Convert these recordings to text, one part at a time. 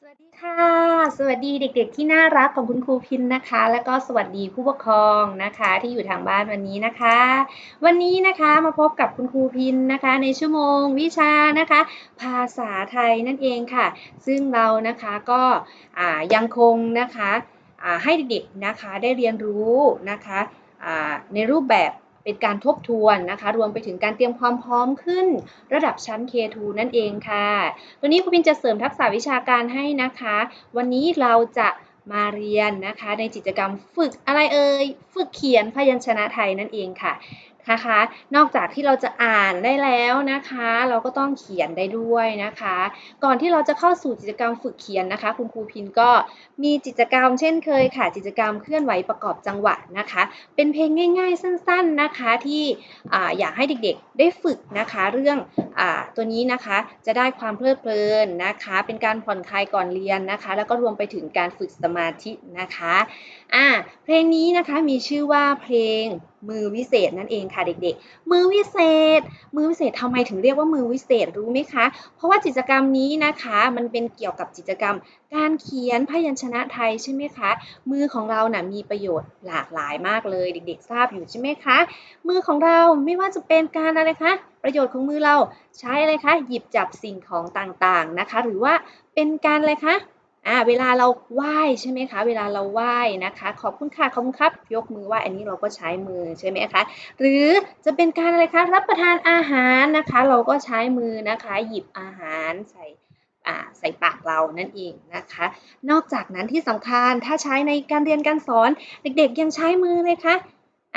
สวัสดีค่ะ สวัสดีเด็ก ๆ ที่น่ารักของคุณครูพินนะคะ แล้วก็สวัสดีผู้ปกครองนะคะ ที่อยู่ทางบ้านวันนี้นะคะ วันนี้นะคะมาพบกับคุณครูพินนะคะ ในชั่วโมงวิชานะคะ ภาษาไทยนั่นเองค่ะ ซึ่งเรานะคะก็ยังคงนะคะให้เด็กๆนะคะได้เรียนรู้นะคะในรูปแบบ เป็นการทบทวนนะคะ รวมไปถึงการเตรียมความพร้อมขึ้น ระดับชั้น K2 นั่นเองค่ะ วันนี้ครูพินจะเสริมทักษะวิชาการให้นะคะ วันนี้เราจะมาเรียนนะคะในกิจกรรมฝึกอะไรเอ่ย ฝึกเขียนพยัญชนะไทยนั่นเองค่ะ นะคะ นอกจากที่เราจะอ่านได้แล้วนะคะ เราก็ต้องเขียนได้ด้วยนะคะ ก่อนที่เราจะเข้าสู่กิจกรรมฝึกเขียนนะคะ คุณครูพินก็มีกิจกรรมเช่นเคยค่ะกิจกรรมเคลื่อนไหวประกอบจังหวะนะคะ เป็นเพลงง่าย ๆ สั้น ๆนะคะที่ออยากให้เด็กๆได้ฝึกนะคะ เรื่องอตัวนี้นะคะจะได้ความเพลิดเพลินนะคะ เป็นการผ่อนคลายก่อนเรียนนะคะ แล้วก็รวมไปถึงการฝึกสมาธินะคะอ่าเพลงนี้นะคะมีชื่อว่าเพลงมือวิเศษนั่นเองค่ะเด็กๆ มือวิเศษ มือวิเศษทำไมถึงเรียกว่ามือวิเศษรู้ไหมคะ เพราะว่ากิจกรรมนี้นะคะ มันเป็นเกี่ยวกับกิจกรรม การเขียนพยัญชนะไทยใช่ไหมคะ มือของเรานะ่ะมีประโยชน์หลากหลายมากเลย เด็กๆ ทราบอยู่ใช่ไหมคะ มือของเราไม่ว่าจะเป็นการอะไรคะ ประโยชน์ของมือเราใช้อะไรคะ หยิบจับสิ่งของต่างๆนะคะ หรือว่าเป็นการอะไรคะ อ่าเวลาเราไหว้ใช่ไหมคะ เวลาเราไหว้นะคะ ขอบคุณค่ะขอบคุณครับ ยกมือไหว้อันนี้เราก็ใช้มือใช่ไหมคะ หรือจะเป็นการอะไรคะรับประทานอาหารนะคะ เราก็ใช้มือนะคะ หยิบอาหารใส่ใส่ปากเรานั่นเองนะคะ นอกจากนั้นที่สำคัญถ้าใช้ในการเรียนการสอนเด็กๆยังใช้มือเลยค่ะ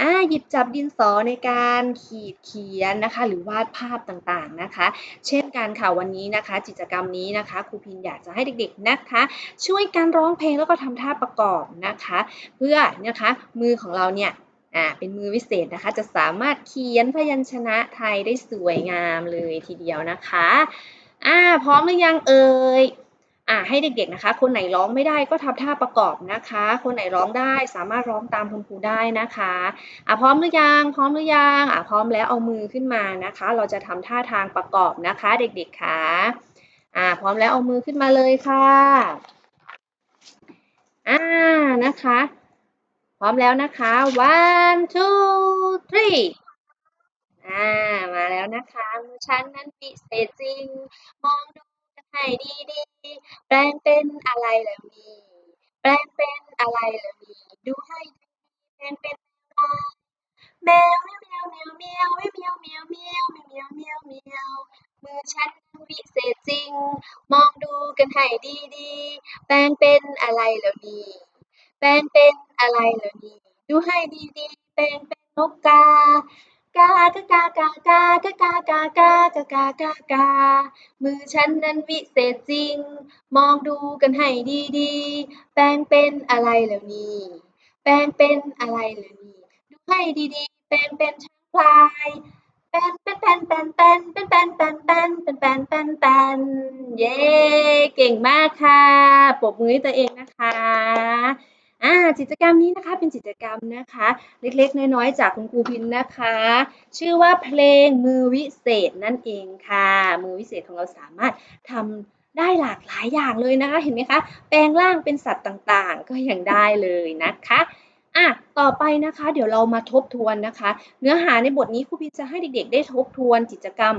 อ่าหยิบจับดินสอในการขีดเขียนนะคะ หรือวาดภาพต่างๆนะคะ เช่นกันค่ะวันนี้นะคะ กิจกรรมนี้นะคะครูพินอยากจะให้เด็กๆนะคะ ช่วยการร้องเพลงแล้วก็ทำท่าประกอบนะคะ เพื่อนะคะมือของเราเนี่ยอ่าเป็นมือวิเศษนะคะ จะสามารถเขียนพยัญชนะไทยได้สวยงามเลยทีเดียวนะคะอ่าพร้อมหรือยังเอ่ย อ่าให้เด็กๆนะคะ คนไหนร้องไม่ได้ก็ทำท่าประกอบนะคะ คนไหนร้องได้สามารถร้องตามคุณครูได้นะคะอ่าพร้อมหรือยังพร้อมหรือยังอ่าพร้อมแล้วเอามือขึ้นมานะคะ เราจะทำท่าทางประกอบนะคะ เด็กๆค่ะอ่าพร้อมแล้วเอามือขึ้นมาเลยค่ะอ่านะคะ พร้อมแล้วนะคะ one two three อ่ามาแล้วนะคะมือฉันนั้นพิเศษจริง มองดู ให้ดีๆแปลงเป็นอะไรล่ะมีแปลงเป็นอะไรล่ะมีดูให้ดีแปลงเป็นอะไรแมวแมวแมวแมวแมวแมวแมวแมวแมวแมวแมวแมวแมวมือฉันวิเศษจริง มองดูกันให้ดีๆแปลงเป็นอะไรล่ะมีแปลงเป็นอะไรล่ะมีดูให้ดีๆแปลงเป็นนกกา กากากากากากากากากากากากากา มือฉันนั้นวิเศษจริง มองดูกันให้ดีๆ แปลงเป็นอะไรล่ะนี่แปลงเป็นอะไรล่ะนี่ดูให้ดีๆ แปลงเป็นช้างพลายแปนเป็นแปนแปนแปนเป็นแปนแปนแปนเป็นแปนแปนแปนเย้ เก่งมากค่ะ ปรบมือให้ตัวเองนะคะ อ่ากิจกรรมนี้นะคะเป็นกิจกรรมนะคะ เล็กๆ น้อยๆ จากคุณครูพินนะคะ ชื่อว่าเพลงมือวิเศษนั่นเองค่ะ มือวิเศษของเราสามารถทำได้หลากหลายอย่างเลยนะคะ เห็นไหมคะ แปลงร่างเป็นสัตว์ต่างๆ ก็ยังได้เลยนะคะอะต่อไปนะคะ เดี๋ยวเรามาทบทวนนะคะ เนื้อหาในบทนี้ครูพินจะให้เด็กๆ ได้ทบทวนกิจกรรม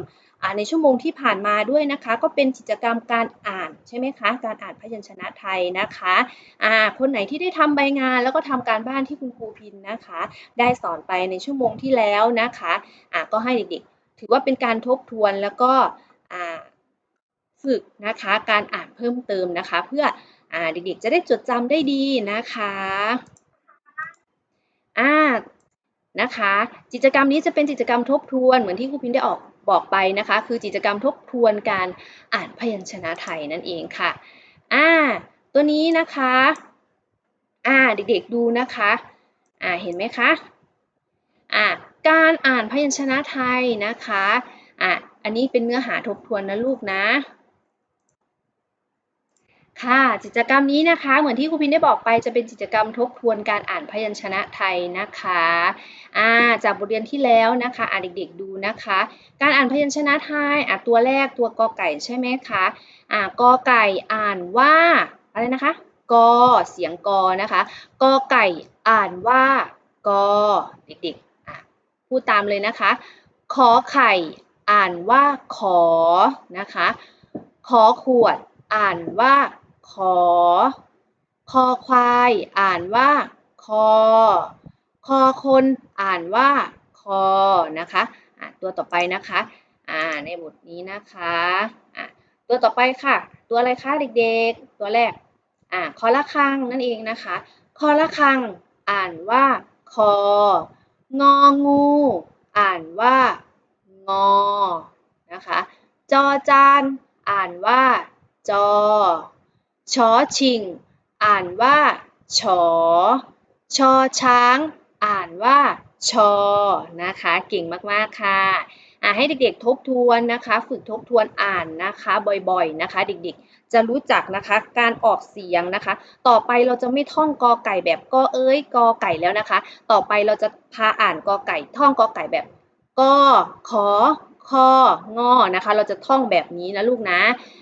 ในชั่วโมงที่ผ่านมาด้วยนะคะ ก็เป็นกิจกรรมการอ่านใช่ไหมคะการอ่านพยัญชนะไทยนะคะอ่าคนไหนที่ได้ทำใบงานแล้วก็ทำการบ้านที่คุณครูพินนะคะ ได้สอนไปในชั่วโมงที่แล้วนะคะอ่าก็ให้เด็กๆ ถือว่าเป็นการทบทวนแล้วก็อ่าฝึกนะคะการอ่านเพิ่มเติมนะคะ เพื่ออเด็กๆจะได้จดจำได้ดีนะคะอ่านะคะกิจกรรมนี้จะเป็นกิจกรรมทบทวนเหมือนที่ครูพินได้ออก บอกไปนะคะ คือกิจกรรมทบทวนการอ่านพยัญชนะไทยนั่นเองค่ะอ่าตัวนี้นะคะอ่าเด็กๆดูนะคะอ่าเห็นไหมคะอ่าการอ่านพยัญชนะไทยนะคะอ่าอันนี้เป็นเนื้อหาทบทวนนะลูกนะ ค่ะ กิจกรรมนี้นะคะ เหมือนที่ครูพินได้บอกไปจะเป็นกิจกรรมทบทวนการอ่านพยัญชนะไทยนะคะอ่าจากบทเรียนที่แล้วนะคะอ่านเด็กๆดูนะคะ การอ่านพยัญชนะไทยอะตัวแรกตัวกอไก่ใช่ไหมคะอ่ากอไก่อ่านว่าอะไรนะคะกอเสียงกอนะคะกอไก่อ่านว่ากอเด็กๆอะพูดตามเลยนะคะขอไข่อ่านว่าขอนะคะขอขวดอ่านว่า ขอ คอควายอ่านว่า คอ คอคนอ่านว่า คอ นะคะะตัวต่อไปนะคะในบทนี้นะคะะตัวต่อไปค่ะ ตัวอะไรคะเด็กๆ ตัวแรก อ่า คอละคังนั่นเองนะคะ คอละคังอ่านว่า คอ งองู อ่านว่า งอ นะคะ จอจาน อ่านว่า จอ ชอชิง อ่านว่า ชอ ชอช้าง อ่านว่า ชอ นะคะ เก่งมาก ๆ ค่ะอ่าให้เด็กๆทบทวนนะคะ ฝึกทบทวนอ่านนะคะ บ่อยๆ นะคะ เด็กๆ จะรู้จักนะคะ การออกเสียงนะคะ ต่อไปเราจะไม่ท่องกอไก่แบบกอเอ้ยกอไก่แล้วนะคะ ต่อไปเราจะพาอ่านกอไก่ ท่องกอไก่แบบกอขอ คองอนะคะ เราจะท่องแบบนี้นะลูกนะ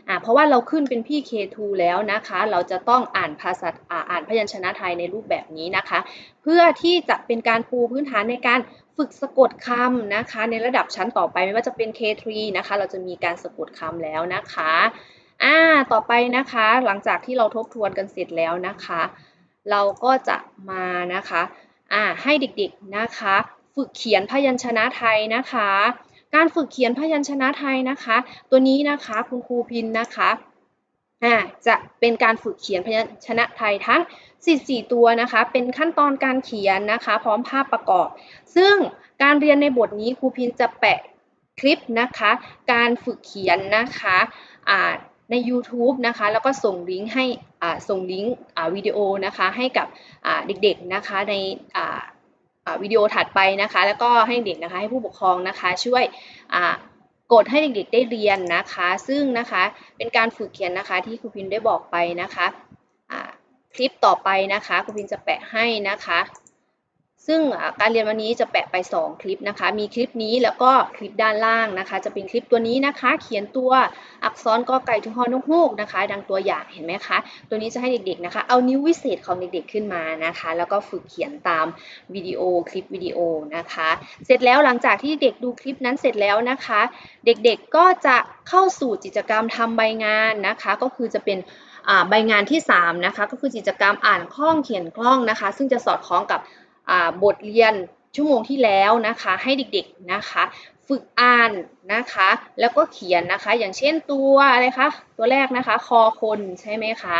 อ่าเพราะว่าเราขึ้นเป็นพี่ K2 แล้วนะคะ เราจะต้องอ่านภาษาอ่านพยัญชนะไทยในรูปแบบนี้นะคะ เพื่อที่จะเป็นการปูพื้นฐานในการฝึกสะกดคำนะคะ ในระดับชั้นต่อไปไม่ว่าจะเป็น K3 นะคะ เราจะมีการสะกดคำแล้วนะคะอ่าต่อไปนะคะ หลังจากที่เราทบทวนกันเสร็จแล้วนะคะ เราก็จะมานะคะอ่าให้เด็กๆนะคะ ฝึกเขียนพยัญชนะไทยนะคะ การฝึกเขียนพยัญชนะไทยนะคะ ตัวนี้นะคะคุณครูพินนะคะจะเป็นการฝึกเขียนพยัญชนะไทยทั้ง 44 ตัวนะคะ เป็นขั้นตอนการเขียนนะคะ พร้อมภาพประกอบ ซึ่งการเรียนในบทนี้ครูพินจะแปะคลิปนะคะ การฝึกเขียนนะคะใน YouTube นะคะ แล้วก็ส่งลิงก์ให้ส่งลิงก์วิดีโอนะคะ ให้กับเด็กๆนะคะใน วิดีโอถัดไปนะคะ แล้วก็ให้เด็กนะคะให้ผู้ปกครองนะคะช่วยกดให้เด็กๆได้เรียนนะคะ ซึ่งนะคะเป็นการฝึกเขียนนะคะที่ครูพินได้บอกไปนะคะคลิปต่อไปนะคะครูพินจะแปะให้นะคะ ซึ่งการเรียนวันนี้จะแปะไป 2 คลิปนะคะ มีคลิปนี้แล้วก็คลิปด้านล่างนะคะ จะเป็นคลิปตัวนี้นะคะ เขียนตัวอักษรกอไก่ถึงฮอนกฮูกนะคะ ดังตัวอย่างเห็นไหมคะ ตัวนี้จะให้เด็กๆนะคะ เอานิ้ววิเศษของเด็กๆขึ้นมานะคะ แล้วก็ฝึกเขียนตามวิดีโอคลิปวิดีโอนะคะ เสร็จแล้วหลังจากที่เด็กดูคลิปนั้นเสร็จแล้วนะคะ เด็กๆก็จะเข้าสู่กิจกรรมทำใบงานนะคะ ก็คือจะเป็นใบงานที่3นะคะก็คือกิจกรรมอ่านคล่องเขียนคล่องนะคะ ซึ่งจะสอดคล้องกับ บทเรียนชั่วโมงที่แล้วนะคะให้เด็กๆนะคะฝึกอ่านนะคะแล้วก็เขียนนะคะอย่างเช่นตัวอะไรคะตัวแรกนะคะคอคนใช่ไหมคะ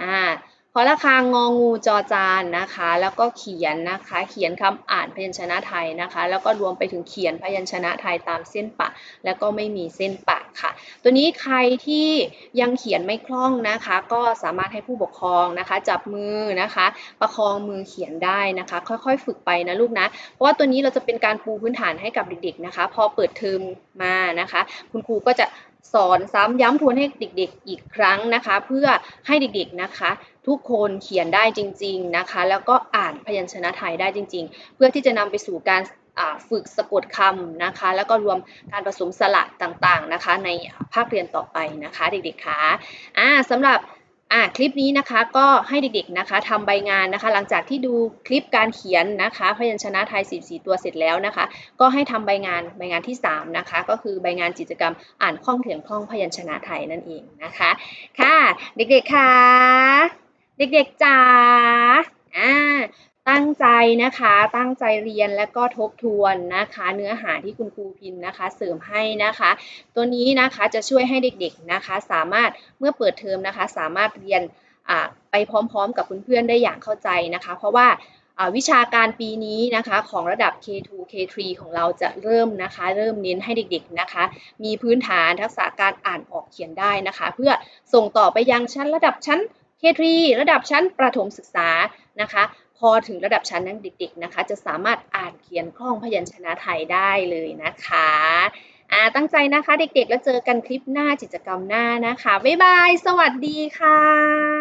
อ่า พอละคางงองูจอจานนะคะ แล้วก็เขียนนะคะ เขียนคำอ่านพยัญชนะไทยนะคะ แล้วก็รวมไปถึงเขียนพยัญชนะไทยตามเส้นปะ แล้วก็ไม่มีเส้นปะค่ะ ตัวนี้ใครที่ยังเขียนไม่คล่องนะคะ ก็สามารถให้ผู้ปกครองนะคะ จับมือนะคะ ประคองมือเขียนได้นะคะ ค่อยๆ ฝึกไปนะลูกนะ เพราะว่าตัวนี้เราจะเป็นการปูพื้นฐานให้กับเด็กๆนะคะ พอเปิดเทอมมานะคะ คุณครูก็จะสอนซ้ำย้ำทวนให้เด็กๆ อีกครั้งนะคะ เพื่อให้เด็กๆนะคะ ทุกคนเขียนได้จริง ๆนะคะ แล้วก็อ่านพยัญชนะไทยได้จริง ๆ เพื่อที่จะนำไปสู่การฝึกสะกดคำนะคะ แล้วก็รวมการผสมสระต่างๆนะคะ ในภาคเรียนต่อไปนะคะเด็กๆคะะสำหรับคลิปนี้นะคะก็ให้เด็กๆนะคะทำใบงานนะคะ หลังจากที่ดูคลิปการเขียนนะคะพยัญชนะไทย 44 ตัวเสร็จแล้วนะคะ ก็ให้ทำใบงานใบงานที่ 3 นะคะ ก็คือใบงานกิจกรรมอ่านคล่องเขียนคล่องพยัญชนะไทยนั่นเองนะคะ ค่ะ เด็กๆค่ะ เด็กๆจ๋าอ่าตั้งใจนะคะตั้งใจเรียนและก็ทบทวนนะคะ เนื้อหาที่คุณครูพินนะคะเสริมให้นะคะ ตัวนี้นะคะจะช่วยให้เด็กๆนะคะ สามารถเมื่อเปิดเทอมนะคะ สามารถเรียนไปพร้อมๆ กับเพื่อนๆได้อย่างเข้าใจนะคะ เพราะว่าวิชาการปีนี้นะคะของระดับ K2 K3 ของเราจะเริ่มนะคะ เริ่มเน้นให้เด็กๆนะคะ มีพื้นฐานทักษะการอ่านออกเขียนได้นะคะ เพื่อส่งต่อไปยังชั้นระดับชั้น K3 ระดับชั้นประถมศึกษานะคะพอถึงระดับชั้นนั้นเด็กๆนะคะ จะสามารถอ่านเขียนคล่องพยัญชนะไทยได้เลยนะคะอ่าตั้งใจนะคะเด็กๆ แล้วเจอกันคลิปหน้ากิจกรรมหน้านะคะ บ๊ายบาย สวัสดีค่ะ